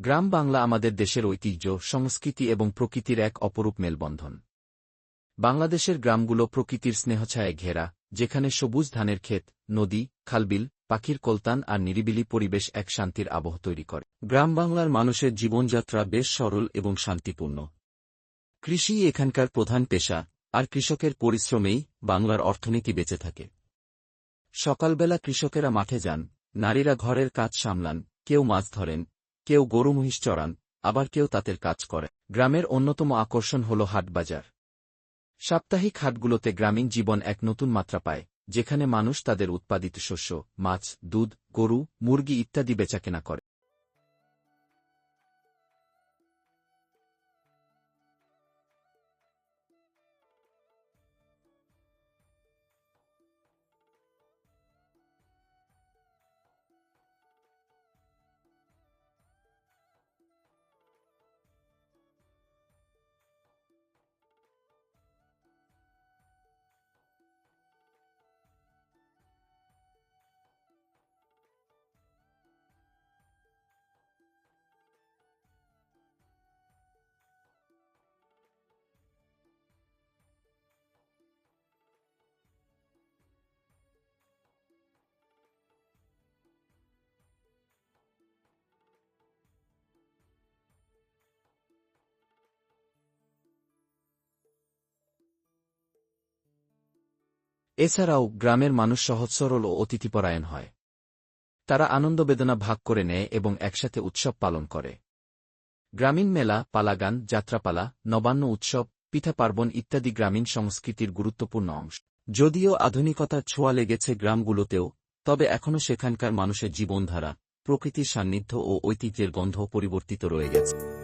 গ্রাম বাংলা আমাদের দেশের ঐতিহ্য, সংস্কৃতি এবং প্রকৃতির এক অপরূপ মেলবন্ধন। বাংলাদেশের গ্রামগুলো প্রকৃতির স্নেহছায়ায় ঘেরা, যেখানে সবুজ ধানের ক্ষেত, নদী, খালবিল, পাখির কলতান আর নিরিবিলি পরিবেশ এক শান্তির আবহ তৈরি করে। গ্রাম বাংলার মানুষের জীবনযাত্রা বেশ সরল এবং শান্তিপূর্ণ। কৃষি এখানকার প্রধান পেশা, আর কৃষকের পরিশ্রমেই বাংলার অর্থনীতি বেঁচে থাকে। সকালবেলা কৃষকেরা মাঠে যান, নারীরা ঘরের কাজ সামলান, কেউ মাছ ধরেন কেউ গরু মহিষ চড়ান আবার কেউ তাদের কাজ করে। গ্রামের অন্যতম আকর্ষণ হল হাটবাজার সাপ্তাহিক হাটগুলোতে গ্রামীণ জীবন এক নতুন মাত্রা পায়, যেখানে মানুষ তাদের উৎপাদিত শস্য, মাছ, দুধ, গরু, মুরগি ইত্যাদি বেচাকেনা করে। এছাড়াও গ্রামের মানুষ সহজ সরল ও অতিথিপরায়ণ হয়। তারা আনন্দবেদনা ভাগ করে নেয় এবং একসাথে উৎসব পালন করে। গ্রামীণ মেলা, পালাগান, যাত্রাপালা, নবান্ন উৎসব, পিঠা পার্বণ ইত্যাদি গ্রামীণ সংস্কৃতির গুরুত্বপূর্ণ অংশ। যদিও আধুনিকতার ছোঁয়া লেগেছে গ্রামগুলোতেও, তবে এখনও সেখানকার মানুষের জীবনধারা, প্রকৃতির সান্নিধ্য ও ঐতিহ্যের গন্ধ পরিবর্তিত রয়ে গেছে।